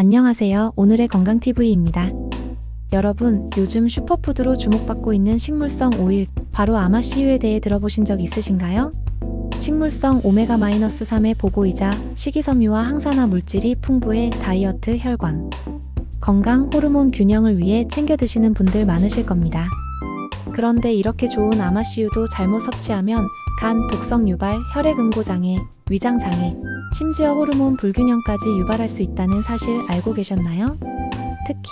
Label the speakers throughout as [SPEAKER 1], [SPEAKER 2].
[SPEAKER 1] 안녕하세요. 오늘의 건강TV입니다. 여러분, 요즘 슈퍼푸드로 주목받고 있는 식물성 오일, 바로 아마씨유에 대해 들어보신 적 있으신가요? 식물성 오메가-3의 보고이자 식이섬유와 항산화 물질이 풍부해 다이어트, 혈관, 건강, 호르몬 균형을 위해 챙겨 드시는 분들 많으실 겁니다. 그런데 이렇게 좋은 아마씨유도 잘못 섭취하면 간, 독성 유발, 혈액 응고 장애, 위장 장애, 심지어 호르몬 불균형까지 유발할 수 있다는 사실 알고 계셨나요? 특히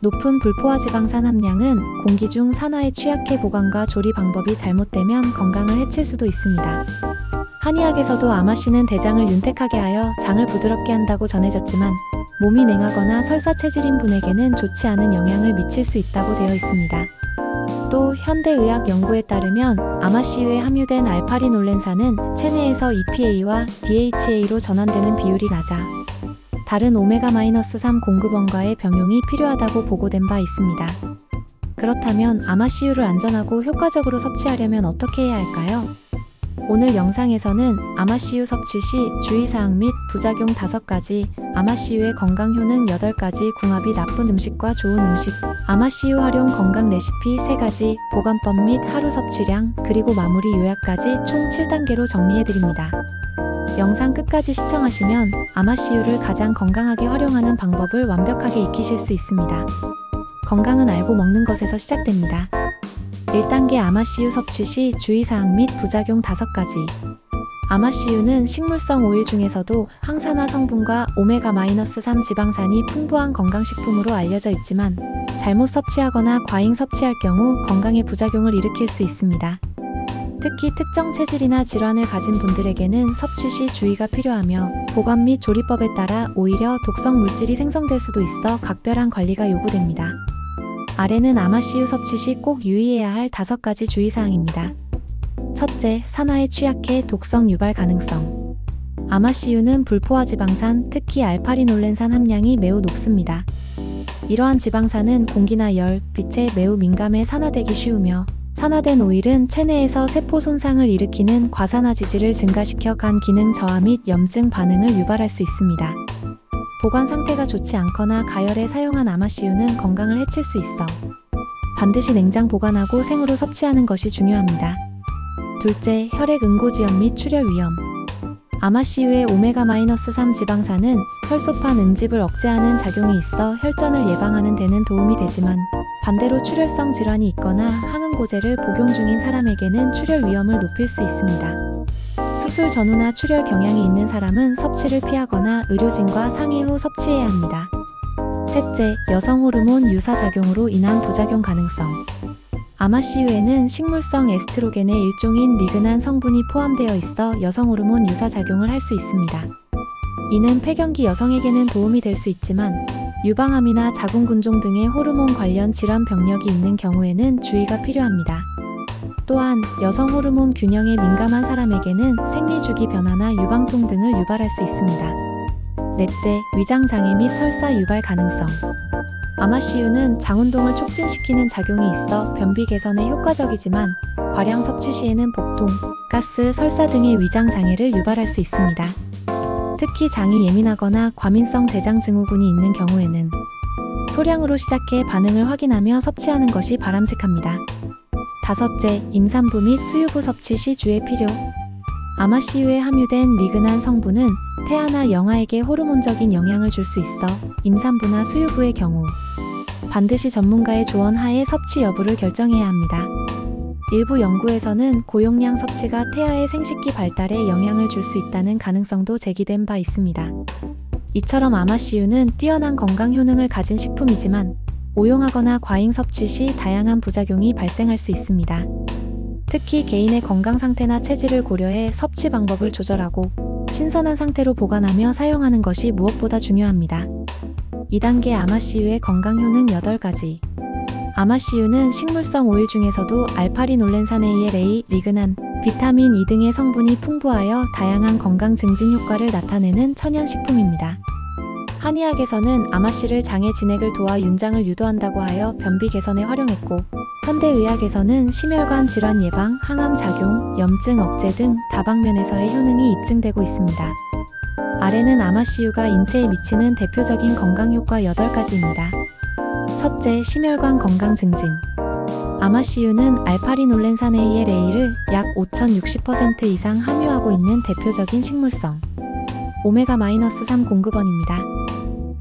[SPEAKER 1] 높은 불포화 지방산 함량은 공기 중 산화에 취약해 보관과 조리 방법이 잘못되면 건강을 해칠 수도 있습니다. 한의학에서도 아마씨는 대장을 윤택하게 하여 장을 부드럽게 한다고 전해졌지만 몸이 냉하거나 설사 체질인 분에게는 좋지 않은 영향을 미칠 수 있다고 되어 있습니다. 또 현대의학 연구에 따르면 아마씨유에 함유된 알파리놀렌산은 체내에서 EPA와 DHA로 전환되는 비율이 낮아 다른 오메가-3 공급원과의 병용이 필요하다고 보고된 바 있습니다. 그렇다면 아마씨유를 안전하고 효과적으로 섭취하려면 어떻게 해야 할까요? 오늘 영상에서는 아마씨유 섭취 시 주의사항 및 부작용 5가지, 아마씨유의 건강 효능 8가지, 궁합이 나쁜 음식과 좋은 음식, 아마씨유 활용 건강 레시피 3가지, 보관법 및 하루 섭취량, 그리고 마무리 요약까지 총 7단계로 정리해드립니다. 영상 끝까지 시청하시면 아마씨유를 가장 건강하게 활용하는 방법을 완벽하게 익히실 수 있습니다. 건강은 알고 먹는 것에서 시작됩니다. 1단계 아마씨유 섭취 시 주의사항 및 부작용 5가지. 아마씨유는 식물성 오일 중에서도 항산화 성분과 오메가-3 지방산이 풍부한 건강식품으로 알려져 있지만 잘못 섭취하거나 과잉 섭취할 경우 건강에 부작용을 일으킬 수 있습니다. 특히 특정 체질이나 질환을 가진 분들에게는 섭취 시 주의가 필요하며 보관 및 조리법에 따라 오히려 독성 물질이 생성될 수도 있어 각별한 관리가 요구됩니다. 아래는 아마씨유 섭취 시 꼭 유의해야 할 다섯 가지 주의사항입니다. 첫째, 산화에 취약해 독성 유발 가능성. 아마씨유는 불포화 지방산, 특히 알파리놀렌산 함량이 매우 높습니다. 이러한 지방산은 공기나 열, 빛에 매우 민감해 산화되기 쉬우며 산화된 오일은 체내에서 세포 손상을 일으키는 과산화 지질을 증가시켜 간 기능 저하 및 염증 반응을 유발할 수 있습니다. 보관 상태가 좋지 않거나 가열에 사용한 아마씨유는 건강을 해칠 수 있어 반드시 냉장 보관하고 생으로 섭취하는 것이 중요합니다. 둘째, 혈액 응고지염 및 출혈 위험. 아마씨유의 오메가-3 지방산은 혈소판 응집을 억제하는 작용이 있어 혈전을 예방하는 데는 도움이 되지만 반대로 출혈성 질환이 있거나 항응고제를 복용 중인 사람에게는 출혈 위험을 높일 수 있습니다. 수술 전후나 출혈 경향이 있는 사람은 섭취를 피하거나 의료진과 상의 후 섭취해야 합니다. 셋째, 여성 호르몬 유사 작용으로 인한 부작용 가능성. 아마씨유에는 식물성 에스트로겐의 일종인 리그난 성분이 포함되어 있어 여성 호르몬 유사 작용을 할 수 있습니다. 이는 폐경기 여성에게는 도움이 될 수 있지만 유방암이나 자궁근종 등의 호르몬 관련 질환 병력이 있는 경우에는 주의가 필요합니다. 또한 여성 호르몬 균형에 민감한 사람에게는 생리주기 변화나 유방통 등을 유발할 수 있습니다. 넷째, 위장 장애 및 설사 유발 가능성. 아마씨유는 장운동을 촉진시키는 작용이 있어 변비 개선에 효과적이지만 과량 섭취 시에는 복통, 가스, 설사 등의 위장 장애를 유발할 수 있습니다. 특히 장이 예민하거나 과민성 대장 증후군이 있는 경우에는 소량으로 시작해 반응을 확인하며 섭취하는 것이 바람직합니다. 다섯째, 임산부 및 수유부 섭취 시 주의 필요. 아마씨유에 함유된 리그난 성분은 태아나 영아에게 호르몬적인 영향을 줄 수 있어 임산부나 수유부의 경우 반드시 전문가의 조언 하에 섭취 여부를 결정해야 합니다. 일부 연구에서는 고용량 섭취가 태아의 생식기 발달에 영향을 줄 수 있다는 가능성도 제기된 바 있습니다. 이처럼 아마씨유는 뛰어난 건강 효능을 가진 식품이지만 오용하거나 과잉 섭취 시 다양한 부작용이 발생할 수 있습니다. 특히 개인의 건강 상태나 체질을 고려해 섭취 방법을 조절하고 신선한 상태로 보관하며 사용하는 것이 무엇보다 중요합니다. 2단계 아마씨유의 건강 효능 8가지. 아마씨유는 식물성 오일 중에서도 알파리놀렌산 ALA, 리그난, 비타민 E 등의 성분이 풍부하여 다양한 건강 증진 효과를 나타내는 천연 식품입니다. 한의학에서는 아마씨를 장의 진액을 도와 윤장을 유도한다고 하여 변비 개선에 활용했고, 현대의학에서는 심혈관 질환 예방, 항암 작용, 염증 억제 등 다방면에서의 효능이 입증되고 있습니다. 아래는 아마씨유가 인체에 미치는 대표적인 건강 효과 8가지입니다. 첫째, 심혈관 건강 증진. 아마씨유는 알파리놀렌산 ALA를 약 5,060% 이상 함유하고 있는 대표적인 식물성 오메가-3 공급원입니다.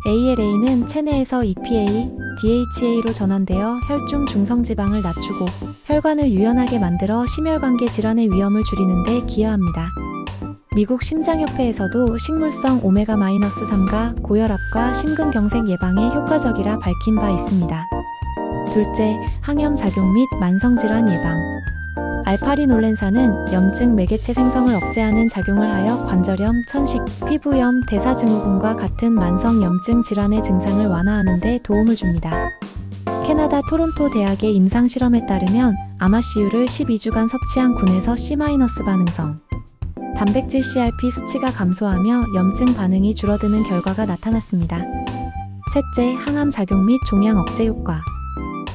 [SPEAKER 1] ALA는 체내에서 EPA, DHA로 전환되어 혈중 중성지방을 낮추고 혈관을 유연하게 만들어 심혈관계 질환의 위험을 줄이는 데 기여합니다. 미국 심장협회에서도 식물성 오메가-3가 고혈압과 심근경색 예방에 효과적이라 밝힌 바 있습니다. 둘째, 항염 작용 및 만성질환 예방. 알파리놀렌산은 염증 매개체 생성을 억제하는 작용을 하여 관절염, 천식, 피부염, 대사증후군과 같은 만성 염증 질환의 증상을 완화하는 데 도움을 줍니다. 캐나다 토론토 대학의 임상 실험에 따르면 아마씨유를 12주간 섭취한 군에서 C- 반응성, 단백질 CRP 수치가 감소하며 염증 반응이 줄어드는 결과가 나타났습니다. 셋째, 항암 작용 및 종양 억제 효과.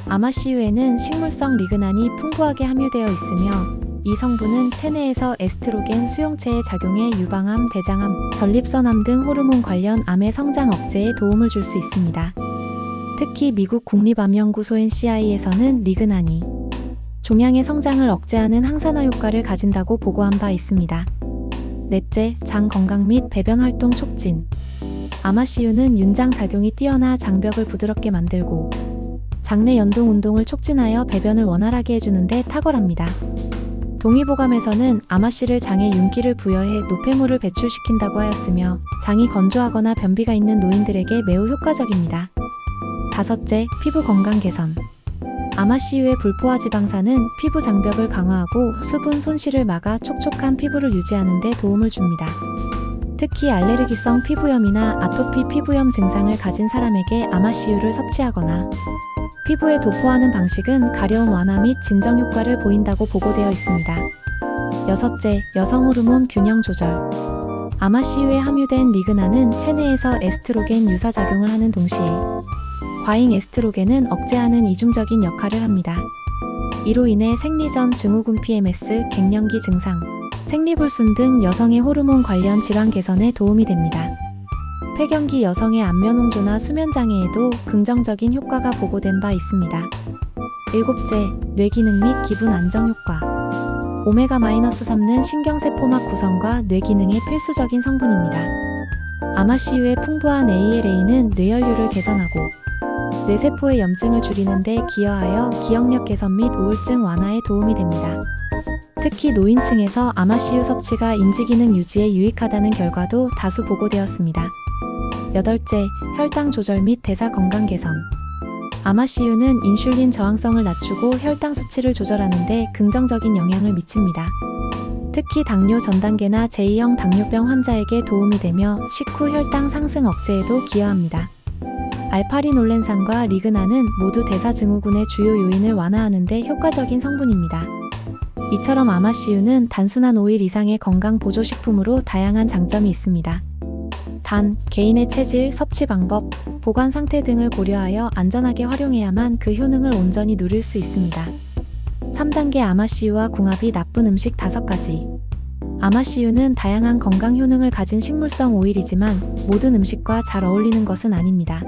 [SPEAKER 1] 아마씨유에는 식물성 리그난이 풍부하게 함유되어 있으며 이 성분은 체내에서 에스트로겐 수용체의 작용에 유방암, 대장암, 전립선암 등 호르몬 관련 암의 성장 억제에 도움을 줄 수 있습니다. 특히 미국 국립암연구소 NCI에서는 리그난이 종양의 성장을 억제하는 항산화 효과를 가진다고 보고한 바 있습니다. 넷째, 장 건강 및 배변 활동 촉진. 아마씨유는 윤장 작용이 뛰어나 장벽을 부드럽게 만들고 장내 연동 운동을 촉진하여 배변을 원활하게 해주는데 탁월합니다. 동의보감에서는 아마씨를 장에 윤기를 부여해 노폐물을 배출시킨다고 하였으며 장이 건조하거나 변비가 있는 노인들에게 매우 효과적입니다. 다섯째, 피부 건강 개선. 아마씨유의 불포화 지방산은 피부 장벽을 강화하고 수분 손실을 막아 촉촉한 피부를 유지하는 데 도움을 줍니다. 특히 알레르기성 피부염이나 아토피 피부염 증상을 가진 사람에게 아마씨유를 섭취하거나 피부에 도포하는 방식은 가려움 완화 및 진정 효과를 보인다고 보고되어 있습니다. 여섯째, 여성 호르몬 균형 조절. 아마씨유에 함유된 리그나는 체내에서 에스트로겐 유사 작용을 하는 동시에 과잉 에스트로겐은 억제하는 이중적인 역할을 합니다. 이로 인해 생리전 증후군 PMS, 갱년기 증상, 생리불순 등 여성의 호르몬 관련 질환 개선에 도움이 됩니다. 폐경기 여성의 안면 홍조나 수면 장애에도 긍정적인 효과가 보고된 바 있습니다. 일곱째, 뇌기능 및 기분 안정 효과. 오메가-3는 신경세포막 구성과 뇌기능에 필수적인 성분입니다. 아마씨유의 풍부한 ALA는 뇌혈류를 개선하고 뇌세포의 염증을 줄이는 데 기여하여 기억력 개선 및 우울증 완화에 도움이 됩니다. 특히 노인층에서 아마씨유 섭취가 인지기능 유지에 유익하다는 결과도 다수 보고되었습니다. 여덟째, 혈당 조절 및 대사 건강 개선. 아마씨유는 인슐린 저항성을 낮추고 혈당 수치를 조절하는 데 긍정적인 영향을 미칩니다. 특히 당뇨 전 단계나 제2형 당뇨병 환자에게 도움이 되며 식후 혈당 상승 억제에도 기여합니다. 알파리놀렌산과 리그나는 모두 대사증후군의 주요 요인을 완화하는 데 효과적인 성분입니다. 이처럼 아마씨유는 단순한 오일 이상의 건강 보조식품으로 다양한 장점이 있습니다. 단, 개인의 체질, 섭취 방법, 보관 상태 등을 고려하여 안전하게 활용해야만 그 효능을 온전히 누릴 수 있습니다. 3단계 아마씨유와 궁합이 나쁜 음식 5가지. 아마씨유는 다양한 건강 효능을 가진 식물성 오일이지만 모든 음식과 잘 어울리는 것은 아닙니다.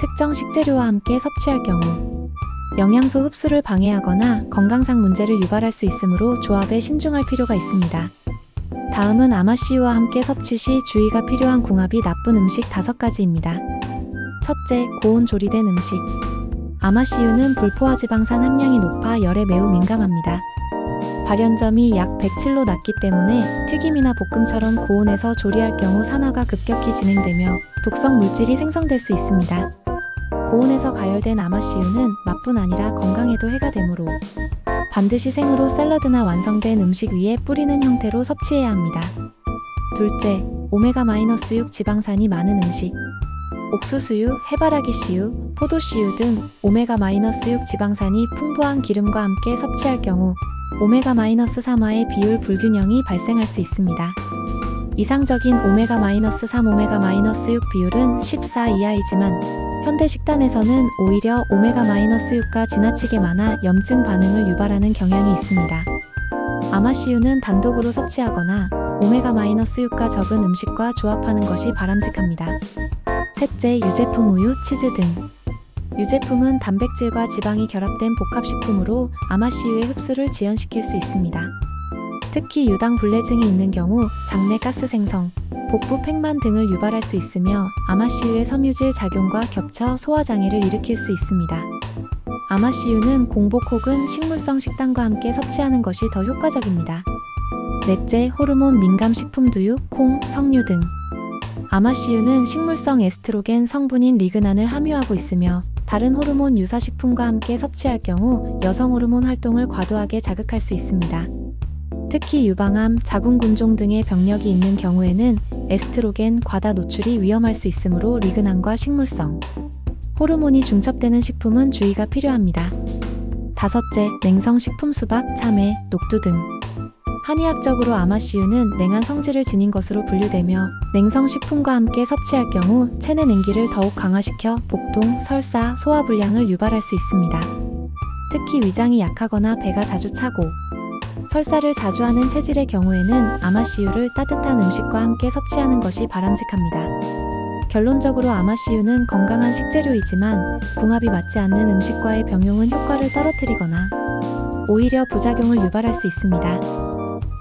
[SPEAKER 1] 특정 식재료와 함께 섭취할 경우 영양소 흡수를 방해하거나 건강상 문제를 유발할 수 있으므로 조합에 신중할 필요가 있습니다. 다음은 아마씨유와 함께 섭취 시 주의가 필요한 궁합이 나쁜 음식 5가지입니다. 첫째, 고온 조리된 음식. 아마씨유는 불포화 지방산 함량이 높아 열에 매우 민감합니다. 발연점이 약 107로 낮기 때문에 튀김이나 볶음처럼 고온에서 조리할 경우 산화가 급격히 진행되며 독성 물질이 생성될 수 있습니다. 고온에서 가열된 아마씨유는 맛뿐 아니라 건강에도 해가 되므로 반드시 생으로 샐러드나 완성된 음식 위에 뿌리는 형태로 섭취해야 합니다. 둘째, 오메가-6 지방산이 많은 음식. 옥수수유, 해바라기 씨유, 포도씨유 등 오메가-6 지방산이 풍부한 기름과 함께 섭취할 경우 오메가-3화의 비율 불균형이 발생할 수 있습니다. 이상적인 오메가-3, 오메가-6 비율은 14 이하이지만 현대 식단에서는 오히려 오메가-6가 지나치게 많아 염증 반응을 유발하는 경향이 있습니다. 아마씨유는 단독으로 섭취하거나 오메가-6가 적은 음식과 조합하는 것이 바람직합니다. 셋째, 유제품 우유, 치즈 등. 유제품은 단백질과 지방이 결합된 복합식품으로 아마씨유의 흡수를 지연시킬 수 있습니다. 특히 유당 불내증이 있는 경우 장내 가스 생성, 복부 팽만 등을 유발할 수 있으며 아마씨유의 섬유질 작용과 겹쳐 소화장애를 일으킬 수 있습니다. 아마씨유는 공복 혹은 식물성 식단과 함께 섭취하는 것이 더 효과적입니다. 넷째, 호르몬 민감 식품 두유, 콩, 석류 등. 아마씨유는 식물성 에스트로겐 성분인 리그난을 함유하고 있으며 다른 호르몬 유사 식품과 함께 섭취할 경우 여성 호르몬 활동을 과도하게 자극할 수 있습니다. 특히 유방암, 자궁근종 등의 병력이 있는 경우에는 에스트로겐 과다 노출이 위험할 수 있으므로 리그난과 식물성 호르몬이 중첩되는 식품은 주의가 필요합니다. 다섯째, 냉성 식품 수박, 참외, 녹두 등. 한의학적으로 아마씨유는 냉한 성질을 지닌 것으로 분류되며 냉성 식품과 함께 섭취할 경우 체내 냉기를 더욱 강화시켜 복통, 설사, 소화 불량을 유발할 수 있습니다. 특히 위장이 약하거나 배가 자주 차고 설사를 자주 하는 체질의 경우에는 아마씨유를 따뜻한 음식과 함께 섭취하는 것이 바람직합니다. 결론적으로 아마씨유는 건강한 식재료이지만 궁합이 맞지 않는 음식과의 병용은 효과를 떨어뜨리거나 오히려 부작용을 유발할 수 있습니다.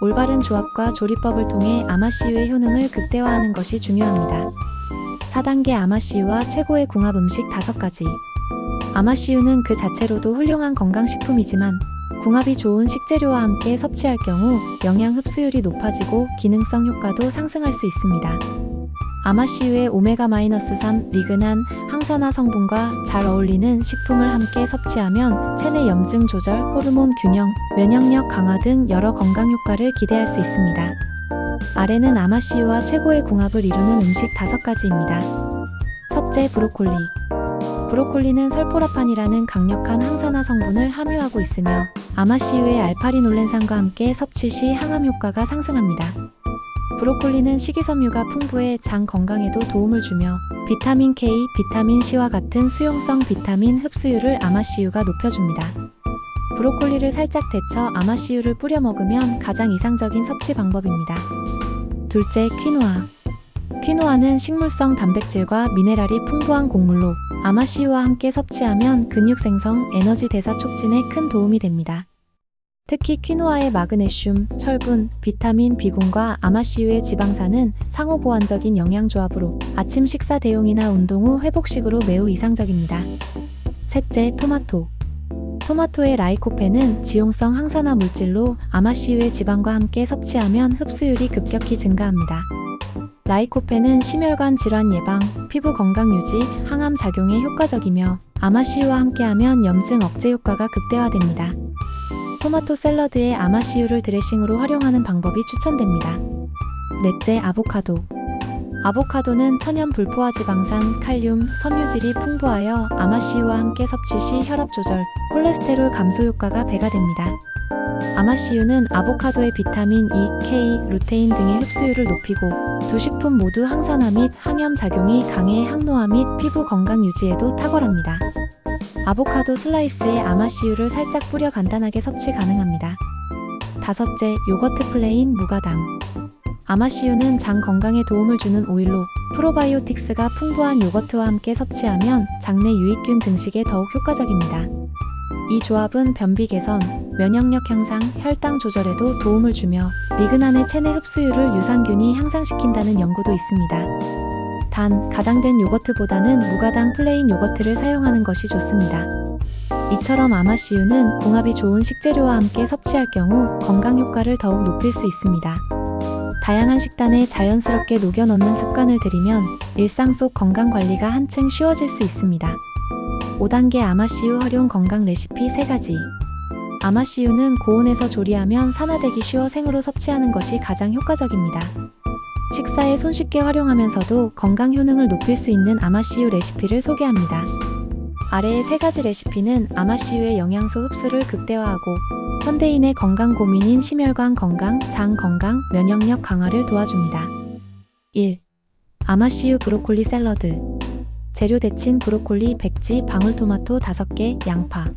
[SPEAKER 1] 올바른 조합과 조리법을 통해 아마씨유의 효능을 극대화하는 것이 중요합니다. 4단계 아마씨유와 최고의 궁합 음식 5가지. 아마씨유는 그 자체로도 훌륭한 건강식품이지만 궁합이 좋은 식재료와 함께 섭취할 경우 영양 흡수율이 높아지고 기능성 효과도 상승할 수 있습니다. 아마씨유의 오메가-3 리그난, 항산화 성분과 잘 어울리는 식품을 함께 섭취하면 체내 염증 조절, 호르몬 균형, 면역력 강화 등 여러 건강 효과를 기대할 수 있습니다. 아래는 아마씨유와 최고의 궁합을 이루는 음식 5가지입니다. 첫째, 브로콜리. 브로콜리는 설포라판이라는 강력한 항산화 성분을 함유하고 있으며 아마씨유의 알파리놀렌산과 함께 섭취 시 항암 효과가 상승합니다. 브로콜리는 식이섬유가 풍부해 장 건강에도 도움을 주며 비타민 K, 비타민 C와 같은 수용성 비타민 흡수율을 아마씨유가 높여줍니다. 브로콜리를 살짝 데쳐 아마씨유를 뿌려 먹으면 가장 이상적인 섭취 방법입니다. 둘째, 퀴노아. 퀴노아는 식물성 단백질과 미네랄이 풍부한 곡물로 아마씨유와 함께 섭취하면 근육 생성, 에너지 대사 촉진에 큰 도움이 됩니다. 특히 퀴노아의 마그네슘, 철분, 비타민 B군과 아마씨유의 지방산은 상호 보완적인 영양 조합으로 아침 식사 대용이나 운동 후 회복식으로 매우 이상적입니다. 셋째, 토마토. 토마토의 라이코펜은 지용성 항산화 물질로 아마씨유의 지방과 함께 섭취하면 흡수율이 급격히 증가합니다. 라이코펜은 심혈관 질환 예방, 피부 건강 유지, 항암 작용에 효과적이며 아마씨유와 함께하면 염증 억제 효과가 극대화됩니다. 토마토 샐러드에 아마씨유를 드레싱으로 활용하는 방법이 추천됩니다. 넷째, 아보카도. 아보카도는 천연 불포화 지방산, 칼륨, 섬유질이 풍부하여 아마씨유와 함께 섭취 시 혈압 조절, 콜레스테롤 감소 효과가 배가 됩니다. 아마씨유는 아보카도의 비타민 E, K, 루테인 등의 흡수율을 높이고 두 식품 모두 항산화 및 항염 작용이 강해 항노화 및 피부 건강 유지에도 탁월합니다. 아보카도 슬라이스에 아마씨유를 살짝 뿌려 간단하게 섭취 가능합니다. 다섯째, 요거트 플레인 무가당. 아마씨유는 장 건강에 도움을 주는 오일로 프로바이오틱스가 풍부한 요거트와 함께 섭취하면 장내 유익균 증식에 더욱 효과적입니다. 이 조합은 변비 개선, 면역력 향상, 혈당 조절에도 도움을 주며 리그난의 체내 흡수율을 유산균이 향상시킨다는 연구도 있습니다. 단, 가당된 요거트보다는 무가당 플레인 요거트를 사용하는 것이 좋습니다. 이처럼 아마씨유는 궁합이 좋은 식재료와 함께 섭취할 경우 건강 효과를 더욱 높일 수 있습니다. 다양한 식단에 자연스럽게 녹여 넣는 습관을 들이면 일상 속 건강 관리가 한층 쉬워질 수 있습니다. 5단계 아마씨유 활용 건강 레시피 3가지. 아마씨유는 고온에서 조리하면 산화되기 쉬워 생으로 섭취하는 것이 가장 효과적입니다. 식사에 손쉽게 활용하면서도 건강 효능을 높일 수 있는 아마씨유 레시피를 소개합니다. 아래의 세 가지 레시피는 아마씨유의 영양소 흡수를 극대화하고 현대인의 건강 고민인 심혈관 건강, 장 건강, 면역력 강화를 도와줍니다. 1. 아마씨유 브로콜리 샐러드 재료 데친 브로콜리, 백지, 방울토마토 5개, 양파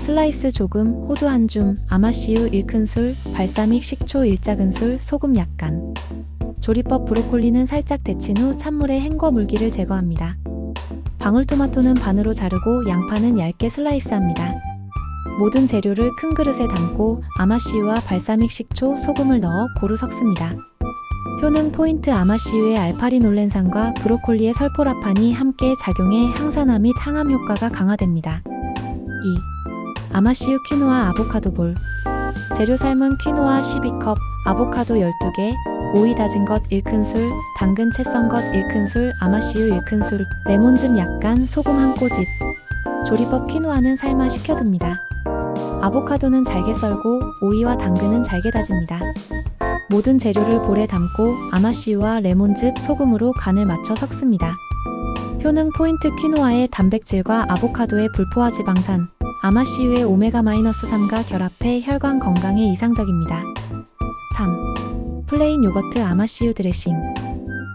[SPEAKER 1] 슬라이스 조금, 호두 한 줌, 아마씨유 1큰술, 발사믹 식초 1작은술, 소금 약간. 조리법 브로콜리는 살짝 데친 후 찬물에 헹궈 물기를 제거합니다. 방울토마토는 반으로 자르고 양파는 얇게 슬라이스합니다. 모든 재료를 큰 그릇에 담고 아마씨유와 발사믹 식초, 소금을 넣어 고루 섞습니다. 효능 포인트 아마씨유의 알파리놀렌산과 브로콜리의 설포라판이 함께 작용해 항산화 및 항암 효과가 강화됩니다. 2. 아마씨유 퀴노아 아보카도 볼 재료 삶은 퀴노아 12컵, 아보카도 12개, 오이 다진 것 1큰술, 당근 채 썬 것 1큰술, 아마씨유 1큰술, 레몬즙 약간, 소금 한 꼬집. 조리법 퀴노아는 삶아 식혀둡니다. 아보카도는 잘게 썰고 오이와 당근은 잘게 다집니다. 모든 재료를 볼에 담고 아마씨유와 레몬즙, 소금으로 간을 맞춰 섞습니다. 효능 포인트 퀴노아의 단백질과 아보카도의 불포화 지방산, 아마씨유의 오메가-3가 결합해 혈관 건강에 이상적입니다. 3. 플레인 요거트 아마씨유 드레싱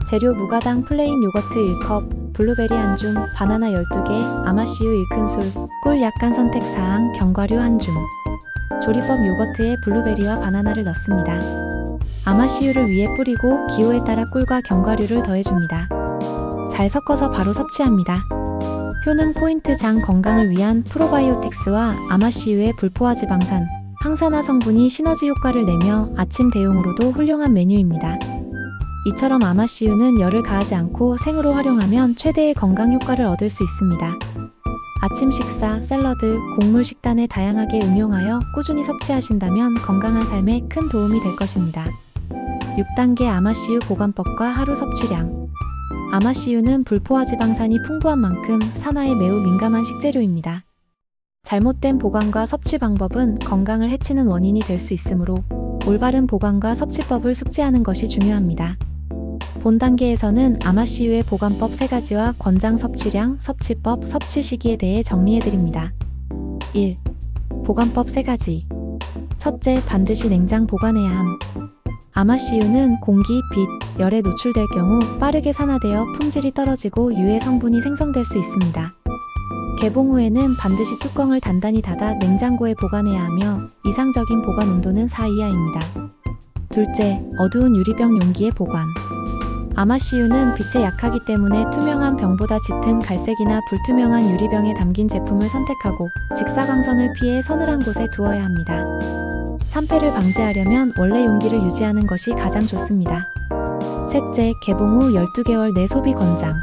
[SPEAKER 1] 재료 무가당 플레인 요거트 1컵, 블루베리 한 줌, 바나나 12개, 아마씨유 1큰술, 꿀 약간 선택 사항, 견과류 한 줌. 조리법 요거트에 블루베리와 바나나를 넣습니다. 아마씨유를 위에 뿌리고 기호에 따라 꿀과 견과류를 더해줍니다. 잘 섞어서 바로 섭취합니다. 효능 포인트 장 건강을 위한 프로바이오틱스와 아마씨유의 불포화 지방산, 항산화 성분이 시너지 효과를 내며 아침 대용으로도 훌륭한 메뉴입니다. 이처럼 아마씨유는 열을 가하지 않고 생으로 활용하면 최대의 건강 효과를 얻을 수 있습니다. 아침 식사, 샐러드, 곡물 식단에 다양하게 응용하여 꾸준히 섭취하신다면 건강한 삶에 큰 도움이 될 것입니다. 6단계 아마씨유 보관법과 하루 섭취량 아마씨유는 불포화 지방산이 풍부한 만큼 산화에 매우 민감한 식재료입니다. 잘못된 보관과 섭취 방법은 건강을 해치는 원인이 될 수 있으므로 올바른 보관과 섭취법을 숙지하는 것이 중요합니다. 본 단계에서는 아마씨유의 보관법 3가지와 권장 섭취량, 섭취법, 섭취 시기에 대해 정리해드립니다. 1. 보관법 3가지. 첫째, 반드시 냉장 보관해야 함. 아마씨유는 공기, 빛, 열에 노출될 경우 빠르게 산화되어 품질이 떨어지고 유해 성분이 생성될 수 있습니다. 개봉 후에는 반드시 뚜껑을 단단히 닫아 냉장고에 보관해야 하며 이상적인 보관 온도는 4 이하입니다. 둘째, 어두운 유리병 용기에 보관. 아마씨유는 빛에 약하기 때문에 투명한 병보다 짙은 갈색이나 불투명한 유리병에 담긴 제품을 선택하고 직사광선을 피해 서늘한 곳에 두어야 합니다. 산패를 방지하려면 원래 용기를 유지하는 것이 가장 좋습니다. 셋째, 개봉 후 12개월 내 소비 권장.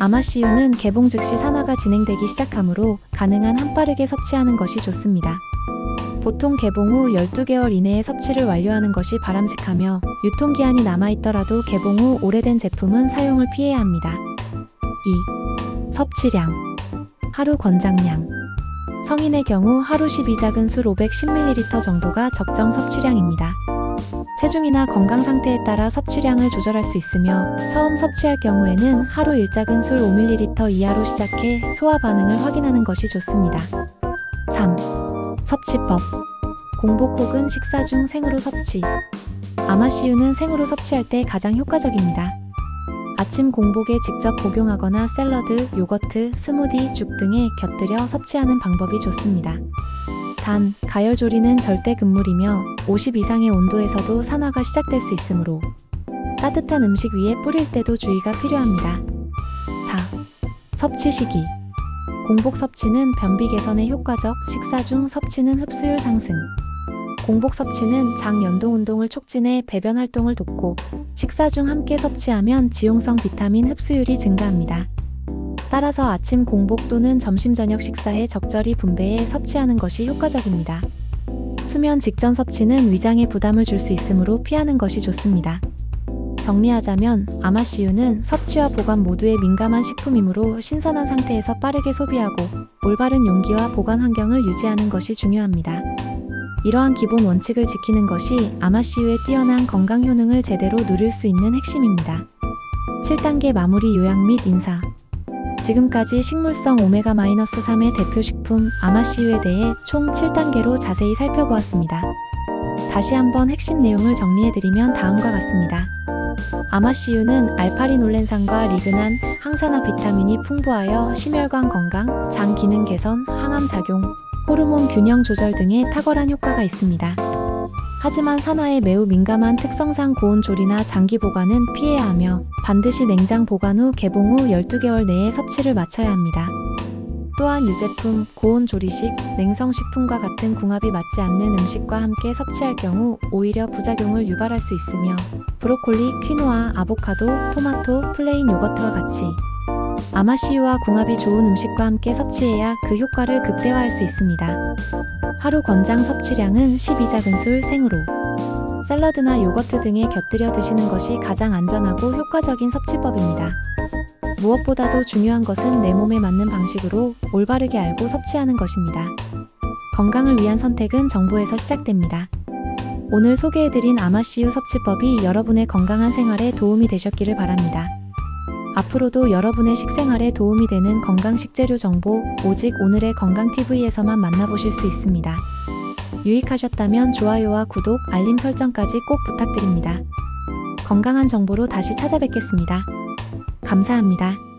[SPEAKER 1] 아마씨유는 개봉 즉시 산화가 진행되기 시작하므로 가능한 한 빠르게 섭취하는 것이 좋습니다. 보통 개봉 후 12개월 이내에 섭취를 완료하는 것이 바람직하며 유통기한이 남아있더라도 개봉 후 오래된 제품은 사용을 피해야 합니다. 2. 섭취량 하루 권장량 성인의 경우 하루 12작은 술 510ml 정도가 적정 섭취량입니다. 체중이나 건강 상태에 따라 섭취량을 조절할 수 있으며 처음 섭취할 경우에는 하루 1작은 술 5ml 이하로 시작해 소화 반응을 확인하는 것이 좋습니다. 3. 섭취법 공복 혹은 식사 중 생으로 섭취 아마씨유는 생으로 섭취할 때 가장 효과적입니다. 아침 공복에 직접 복용하거나 샐러드, 요거트, 스무디, 죽 등에 곁들여 섭취하는 방법이 좋습니다. 단, 가열 조리는 절대 금물이며 50 이상의 온도에서도 산화가 시작될 수 있으므로 따뜻한 음식 위에 뿌릴 때도 주의가 필요합니다. 4. 섭취 시기 공복 섭취는 변비 개선에 효과적, 식사 중 섭취는 흡수율 상승. 공복 섭취는 장 연동 운동을 촉진해 배변 활동을 돕고 식사 중 함께 섭취하면 지용성 비타민 흡수율이 증가합니다. 따라서 아침 공복 또는 점심 저녁 식사에 적절히 분배해 섭취하는 것이 효과적입니다. 수면 직전 섭취는 위장에 부담을 줄 수 있으므로 피하는 것이 좋습니다. 정리하자면 아마씨유는 섭취와 보관 모두에 민감한 식품이므로 신선한 상태에서 빠르게 소비하고 올바른 용기와 보관 환경을 유지하는 것이 중요합니다. 이러한 기본 원칙을 지키는 것이 아마씨유의 뛰어난 건강 효능을 제대로 누릴 수 있는 핵심입니다. 7단계 마무리 요약 및 인사. 지금까지 식물성 오메가-3의 대표 식품 아마씨유에 대해 총 7단계로 자세히 살펴보았습니다. 다시 한번 핵심 내용을 정리해드리면 다음과 같습니다. 아마씨유는 알파리놀렌산과 리그난, 항산화 비타민이 풍부하여 심혈관 건강, 장 기능 개선, 항암 작용, 호르몬 균형 조절 등에 탁월한 효과가 있습니다. 하지만 산화에 매우 민감한 특성상 고온 조리나 장기 보관은 피해야 하며 반드시 냉장 보관 후 개봉 후 12개월 내에 섭취를 마쳐야 합니다. 또한 유제품, 고온 조리식, 냉성식품과 같은 궁합이 맞지 않는 음식과 함께 섭취할 경우 오히려 부작용을 유발할 수 있으며 브로콜리, 퀴노아, 아보카도, 토마토, 플레인 요거트와 같이 아마씨유와 궁합이 좋은 음식과 함께 섭취해야 그 효과를 극대화할 수 있습니다. 하루 권장 섭취량은 12작은술 생으로 샐러드나 요거트 등에 곁들여 드시는 것이 가장 안전하고 효과적인 섭취법입니다. 무엇보다도 중요한 것은 내 몸에 맞는 방식으로 올바르게 알고 섭취하는 것입니다. 건강을 위한 선택은 정부에서 시작됩니다. 오늘 소개해드린 아마씨유 섭취법이 여러분의 건강한 생활에 도움이 되셨기를 바랍니다. 앞으로도 여러분의 식생활에 도움이 되는 건강 식재료 정보 오직 오늘의 건강TV에서만 만나보실 수 있습니다. 유익하셨다면 좋아요와 구독, 알림 설정까지 꼭 부탁드립니다. 건강한 정보로 다시 찾아뵙겠습니다. 감사합니다.